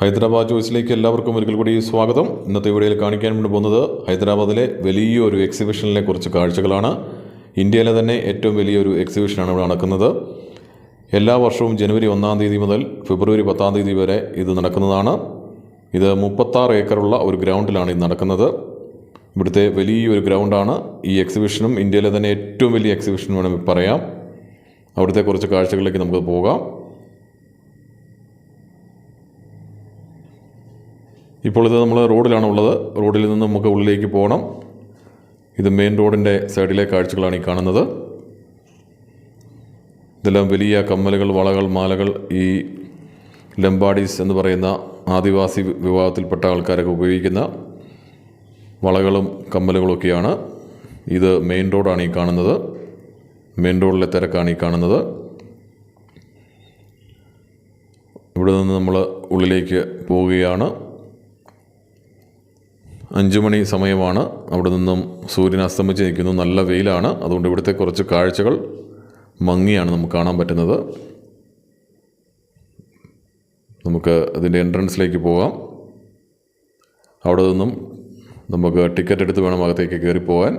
ഹൈദരാബാദ് ചോയ്സിലേക്ക് എല്ലാവർക്കും ഒരിക്കൽ കൂടി സ്വാഗതം. ഇന്നത്തെ വീഡിയോയിൽ കാണിക്കാൻ വേണ്ടി പോകുന്നത് ഹൈദരാബാദിലെ വലിയൊരു എക്സിബിഷനിലെ കുറച്ച് കാഴ്ചകളാണ്. ഇന്ത്യയിലെ തന്നെ ഏറ്റവും വലിയൊരു എക്സിബിഷനാണ് ഇവിടെ നടക്കുന്നത്. എല്ലാ വർഷവും ജനുവരി ഒന്നാം തീയതി മുതൽ ഫെബ്രുവരി പത്താം തീയതി വരെ ഇത് നടക്കുന്നതാണ്. ഇത് മുപ്പത്താറ് ഏക്കറുള്ള ഒരു ഗ്രൗണ്ടിലാണ് ഇത് നടക്കുന്നത്. ഇവിടുത്തെ വലിയൊരു ഗ്രൗണ്ടാണ്. ഈ എക്സിബിഷനും ഇന്ത്യയിലെ തന്നെ ഏറ്റവും വലിയ എക്സിബിഷനും വേണമെങ്കിൽ പറയാം. അവിടുത്തെ കുറച്ച് കാഴ്ചകളിലേക്ക് നമുക്ക് പോകാം. ഇപ്പോൾ ഇത് നമ്മൾ റോഡിലാണ് ഉള്ളത്. റോഡിൽ നിന്ന് നമുക്ക് ഉള്ളിലേക്ക് പോകണം. ഇത് മെയിൻ റോഡിന്റെ സൈഡിലെ കാഴ്ചകളാണ് ഈ കാണുന്നത്. ഇതെല്ലാം വലിയ കമ്മലുകൾ വളകൾ മാലകൾ ഈ ലംബാഡീസ് എന്ന് പറയുന്ന ആദിവാസി വിഭാഗത്തിൽപ്പെട്ട ആൾക്കാരൊക്കെ ഉപയോഗിക്കുന്ന വളകളും കമ്മലുകളൊക്കെയാണ് ഇത് മെയിൻ റോഡാണ് ഈ കാണുന്നത്. മെയിൻ റോഡിലെ തിരക്കാണ് ഈ കാണുന്നത്. ഇവിടെ നിന്ന് നമ്മൾ ഉള്ളിലേക്ക് പോവുകയാണ്. അഞ്ചു മണി സമയമാണ്. അവിടെ നിന്നും സൂര്യൻ അസ്തമിച്ച് നിൽക്കുന്നു. നല്ല വെയിലാണ്. അതുകൊണ്ട് ഇവിടുത്തെ കുറച്ച് കാഴ്ചകൾ മങ്ങിയാണ് നമുക്ക് കാണാൻ പറ്റുന്നത്. നമുക്ക് അതിന്റെ എൻട്രൻസിലേക്ക് പോകാം. അവിടെ നിന്നും നമുക്ക് ടിക്കറ്റ് എടുത്ത് വേണം അകത്തേക്ക് കയറി പോകാൻ.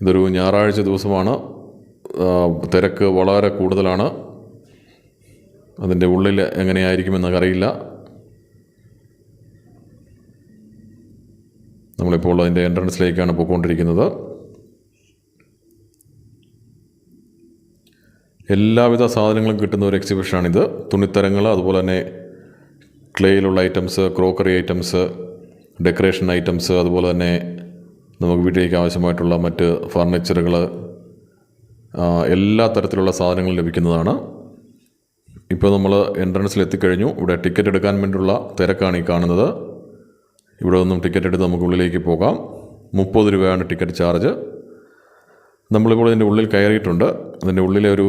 ഇതൊരു ഞായറാഴ്ച ദിവസമാണ്. തിരക്ക് വളരെ കൂടുതലാണ്. അതിന്റെ ഉള്ളിൽ എങ്ങനെയായിരിക്കുമെന്ന് അറിയില്ല. നമ്മളിപ്പോൾ അതിന്റെ എൻട്രൻസിലേക്കാണ് പോയിക്കൊണ്ടിരിക്കുന്നത്. എല്ലാവിധ സാധനങ്ങളും കിട്ടുന്ന ഒരു എക്സിബിഷനാണിത് തുണിത്തരങ്ങൾ അതുപോലെ തന്നെ ക്ലേയിലുള്ള items crockery items decoration items അതുപോലെ തന്നെ നമുക്ക് വീട്ടിലേക്ക് ആവശ്യമായിട്ടുള്ള മറ്റ് ഫർണിച്ചറുകൾ എല്ലാ തരത്തിലുള്ള സാധനങ്ങളും ലഭിക്കുന്നതാണ്. ഇപ്പോൾ നമ്മൾ എൻട്രൻസിൽ എത്തിക്കഴിഞ്ഞു ഇവിടെ ടിക്കറ്റ് എടുക്കാൻ വേണ്ടിയുള്ള തിരക്കാണ് ഈ കാണുന്നത്. ഇവിടെ നിന്നും ടിക്കറ്റ് എടുത്ത് നമുക്ക് ഉള്ളിലേക്ക് പോകാം. മുപ്പത് രൂപയാണ് ടിക്കറ്റ് ചാർജ് നമ്മളിപ്പോൾ ഇതിന്റെ ഉള്ളിൽ കയറിയിട്ടുണ്ട്. അതിന്റെ ഉള്ളിലെ ഒരു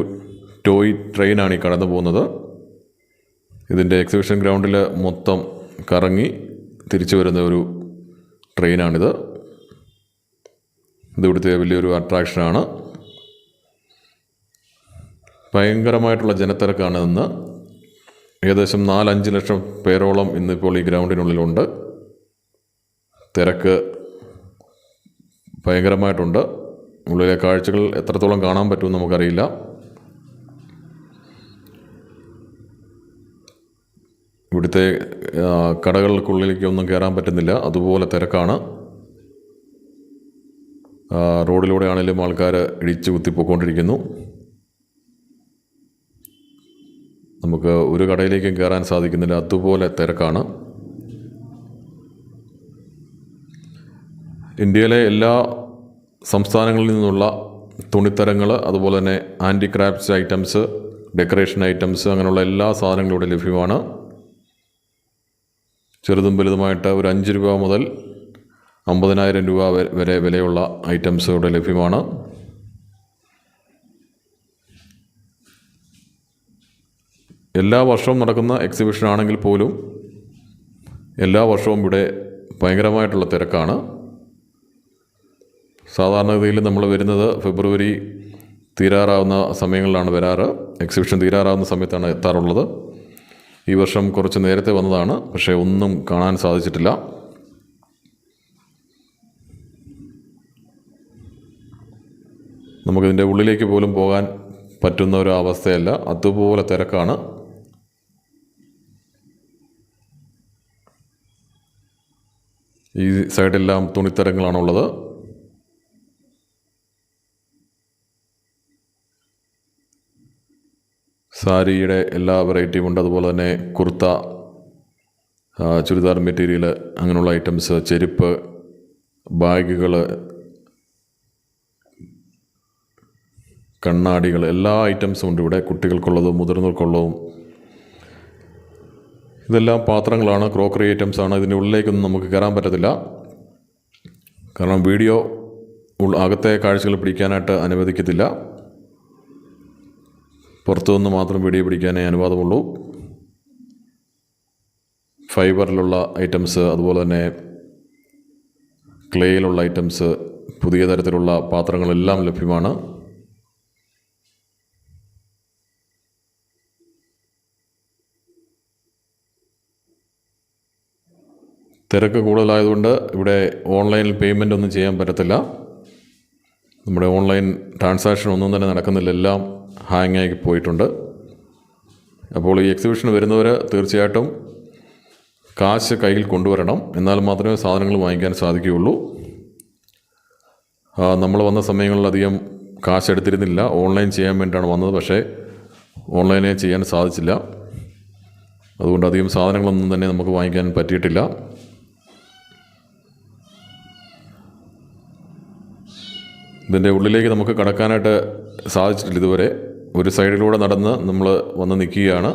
ടോയ് ട്രെയിനാണ് ഈ കടന്നു പോകുന്നത്. ഇതിന്റെ എക്സിബിഷൻ ഗ്രൗണ്ടിൽ മൊത്തം കറങ്ങി തിരിച്ചു വരുന്ന ഒരു ട്രെയിനാണിത് ഇത് വലിയൊരു അട്രാക്ഷനാണ് ഭയങ്കരമായിട്ടുള്ള ജനത്തിരക്കാണ് ഇന്ന്. ഏകദേശം നാലഞ്ച് ലക്ഷം പേരോളം ഇന്നിപ്പോൾ ഈ ഗ്രൗണ്ടിനുള്ളിലുണ്ട് തിരക്ക് ഭയങ്കരമായിട്ടുണ്ട്. ഉള്ളിലെ കാഴ്ചകൾ എത്രത്തോളം കാണാൻ പറ്റുമെന്ന് നമുക്കറിയില്ല. ഇവിടുത്തെ കടകൾക്കുള്ളിലേക്ക് ഒന്നും കയറാൻ പറ്റുന്നില്ല. അതുപോലെ തിരക്കാണ്. റോഡിലൂടെ ആണെങ്കിലും ആൾക്കാർ ഇടിച്ചു കുത്തിപ്പോയിക്കൊണ്ടിരിക്കുന്നു. നമുക്ക് ഒരു കടയിലേക്കും കയറാൻ സാധിക്കുന്നില്ല. അതുപോലെ തിരക്കാണ്. ഇന്ത്യയിലെ എല്ലാ സംസ്ഥാനങ്ങളിൽ നിന്നുള്ള തുണിത്തരങ്ങൾ അതുപോലെ തന്നെ handicrafts items decoration items അങ്ങനെയുള്ള എല്ലാ സാധനങ്ങളും ഇവിടെ ലഭ്യമാണ്. ചെറുതും വലുതുമായിട്ട് ഒരു അഞ്ച് രൂപ മുതൽ അമ്പതിനായിരം രൂപ വരെ- വിലയുള്ള ഐറ്റംസ് ഇവിടെ ലഭ്യമാണ്. എല്ലാ വർഷവും നടക്കുന്ന എക്സിബിഷൻ ആണെങ്കിൽ പോലും എല്ലാ വർഷവും ഇവിടെ ഭയങ്കരമായിട്ടുള്ള തിരക്കാണ്. സാധാരണഗതിയിൽ നമ്മൾ വരുന്നത് ഫെബ്രുവരി തീരാറാവുന്ന സമയങ്ങളിലാണ് വരാറ്. എക്സിബിഷൻ തീരാറാവുന്ന സമയത്താണ് എത്താറുള്ളത്. ഈ വർഷം കുറച്ച് നേരത്തെ വന്നതാണ്. പക്ഷേ ഒന്നും കാണാൻ സാധിച്ചിട്ടില്ല. നമുക്കിതിന്റെ ഉള്ളിലേക്ക് പോലും പോകാൻ പറ്റുന്ന ഒരു അവസ്ഥയല്ല. അതുപോലെ തിരക്കാണ്. ഈ സൈഡെല്ലാം തുണിത്തരങ്ങളാണുള്ളത്. സാരിയുടെ എല്ലാ വെറൈറ്റിയും ഉണ്ട്. അതുപോലെ തന്നെ കുർത്ത ചുരിദാർ മെറ്റീരിയൽ അങ്ങനെയുള്ള ഐറ്റംസ് ചെരുപ്പ് ബാഗുകൾ കണ്ണാടികൾ എല്ലാ ഐറ്റംസും ഉണ്ട് ഇവിടെ. കുട്ടികൾക്കുള്ളതും മുതിർന്നവർക്കുള്ളതും. ഇതെല്ലാം പാത്രങ്ങളാണ് ക്രോക്കറി ഐറ്റംസ് ആണ്. ഇതിന്റെ ഉള്ളിലേക്കൊന്നും നമുക്ക് കയറാൻ പറ്റത്തില്ല. കാരണം വീഡിയോ അകത്തെ കാഴ്ചകൾ പിടിക്കാനായിട്ട് അനുവദിക്കത്തില്ല. പുറത്തുനിന്ന് മാത്രം വീഡിയോ പിടിക്കാനേ അനുവാദമുള്ളൂ. ഫൈബറിലുള്ള ഐറ്റംസ് അതുപോലെ തന്നെ ക്ലേയിലുള്ള ഐറ്റംസ് പുതിയ തരത്തിലുള്ള പാത്രങ്ങളെല്ലാം ലഭ്യമാണ്. തിരക്ക് കൂടുതലായതുകൊണ്ട് ഇവിടെ ഓൺലൈനിൽ പേയ്മെന്റ് ഒന്നും ചെയ്യാൻ പറ്റത്തില്ല. നമ്മുടെ ഓൺലൈൻ ട്രാൻസാക്ഷൻ ഒന്നും തന്നെ നടക്കുന്നില്ല. എല്ലാം ഹാങ് ആയി പോയിട്ടുണ്ട്. അപ്പോൾ ഈ എക്സിബിഷന് വരുന്നവർ തീർച്ചയായിട്ടും കാശ് കയ്യിൽ കൊണ്ടുവരണം. എന്നാൽ മാത്രമേ സാധനങ്ങൾ വാങ്ങിക്കാൻ സാധിക്കുകയുള്ളൂ. നമ്മൾ വന്ന സമയങ്ങളിൽ അധികം കാശ് എടുത്തിരുന്നില്ല. ഓൺലൈൻ ചെയ്യാൻ വേണ്ടിയിട്ടാണ് വന്നത്. പക്ഷേ ഓൺലൈനിൽ ചെയ്യാൻ സാധിച്ചില്ല. അതുകൊണ്ട് അധികം സാധനങ്ങളൊന്നും തന്നെ നമുക്ക് വാങ്ങിക്കാൻ പറ്റിയിട്ടില്ല. ഇതിന്റെ ഉള്ളിലേക്ക് നമുക്ക് കടക്കാനായിട്ട് സാധിച്ചിട്ടില്ല ഇതുവരെ. ഒരു സൈഡിലൂടെ നടന്ന് നമ്മൾ വന്ന് നിൽക്കുകയാണ്.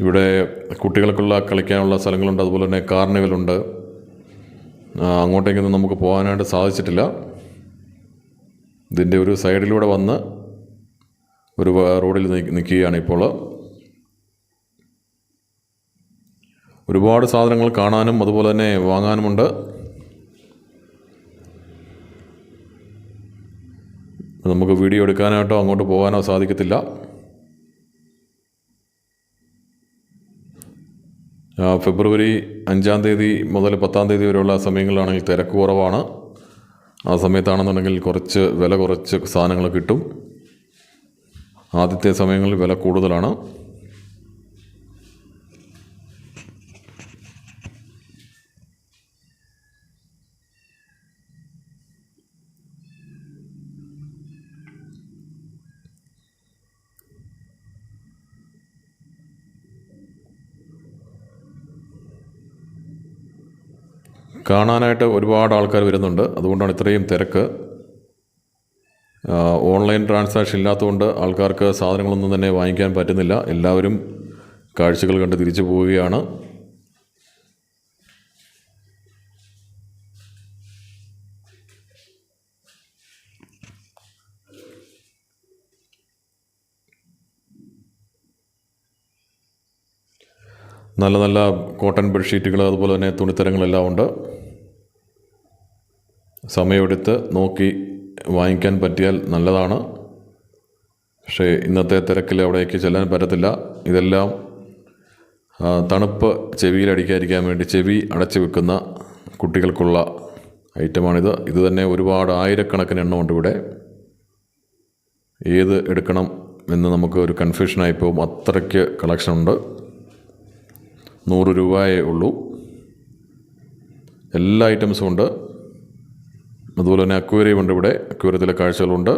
ഇവിടെ കുട്ടികൾക്കുള്ള കളിക്കാനുള്ള സ്ഥലങ്ങളുണ്ട് അതുപോലെ തന്നെ കാർണിവലുണ്ട്. അങ്ങോട്ടേക്കൊന്നും നമുക്ക് പോകാനായിട്ട് സാധിച്ചിട്ടില്ല. ഇതിന്റെ ഒരു സൈഡിലൂടെ വന്ന് ഒരു റോഡിൽ നിൽക്കുകയാണ് ഇപ്പോൾ. ഒരുപാട് സാധനങ്ങൾ കാണാനും അതുപോലെ തന്നെ വാങ്ങാനുമുണ്ട്. നമുക്ക് വീഡിയോ എടുക്കാനായിട്ടോ അങ്ങോട്ട് പോകാനോ സാധിക്കത്തില്ല. ഫെബ്രുവരി അഞ്ചാം തീയതി മുതൽ പത്താം തീയതി വരെയുള്ള സമയങ്ങളിലാണെങ്കിൽ തിരക്ക് കുറവാണ്. ആ സമയത്താണെന്നുണ്ടെങ്കിൽ കുറച്ച് വില കുറച്ച് സാധനങ്ങൾ കിട്ടും. ആദ്യത്തെ സമയങ്ങളിൽ വില കൂടുതലാണ്. കാണാനായിട്ട് ഒരുപാട് ആൾക്കാർ വരുന്നുണ്ട്. അതുകൊണ്ടാണ് ഇത്രയും തിരക്ക്. ഓൺലൈൻ ട്രാൻസാക്ഷൻ ഇല്ലാത്തതുകൊണ്ട് ആൾക്കാർക്ക് സാധനങ്ങളൊന്നും തന്നെ വാങ്ങിക്കാൻ പറ്റുന്നില്ല. എല്ലാവരും കാഴ്ചകൾ കണ്ട് തിരിച്ചു പോവുകയാണ്. നല്ല നല്ല കോട്ടൺ ബെഡ്ഷീറ്റുകൾ അതുപോലെ തന്നെ തുണിത്തരങ്ങളെല്ലാം ഉണ്ട്. സമയമെടുത്ത് നോക്കി വാങ്ങിക്കാൻ പറ്റിയാൽ നല്ലതാണ്. പക്ഷേ ഇന്നത്തെ തിരക്കിൽ അവിടേക്ക് ചെല്ലാൻ പറ്റത്തില്ല. ഇതെല്ലാം തണുപ്പ് ചെവിയിലടിക്കാതിരിക്കാൻ വേണ്ടി ചെവി അടച്ചു വെക്കുന്ന കുട്ടികൾക്കുള്ള ഐറ്റമാണിത്. ഇത് തന്നെ ഒരുപാട് ആയിരക്കണക്കിന് എണ്ണമുണ്ട് ഇവിടെ. ഏത് എടുക്കണം എന്ന് നമുക്ക് ഒരു കൺഫ്യൂഷനായിപ്പോവും അത്രയ്ക്ക് കളക്ഷൻ ഉണ്ട്. നൂറ് രൂപയേ ഉള്ളൂ. എല്ലാ ഐറ്റംസും ഉണ്ട്. അതുപോലെ തന്നെ അക്വേറിയം ഉണ്ട് ഇവിടെ. അക്വേറിയത്തിലെ കാഴ്ചകളുണ്ട്.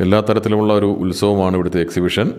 എല്ലാ തരത്തിലുമുള്ള ഒരു ഉത്സവമാണ് ഇവിടുത്തെ എക്സിബിഷൻ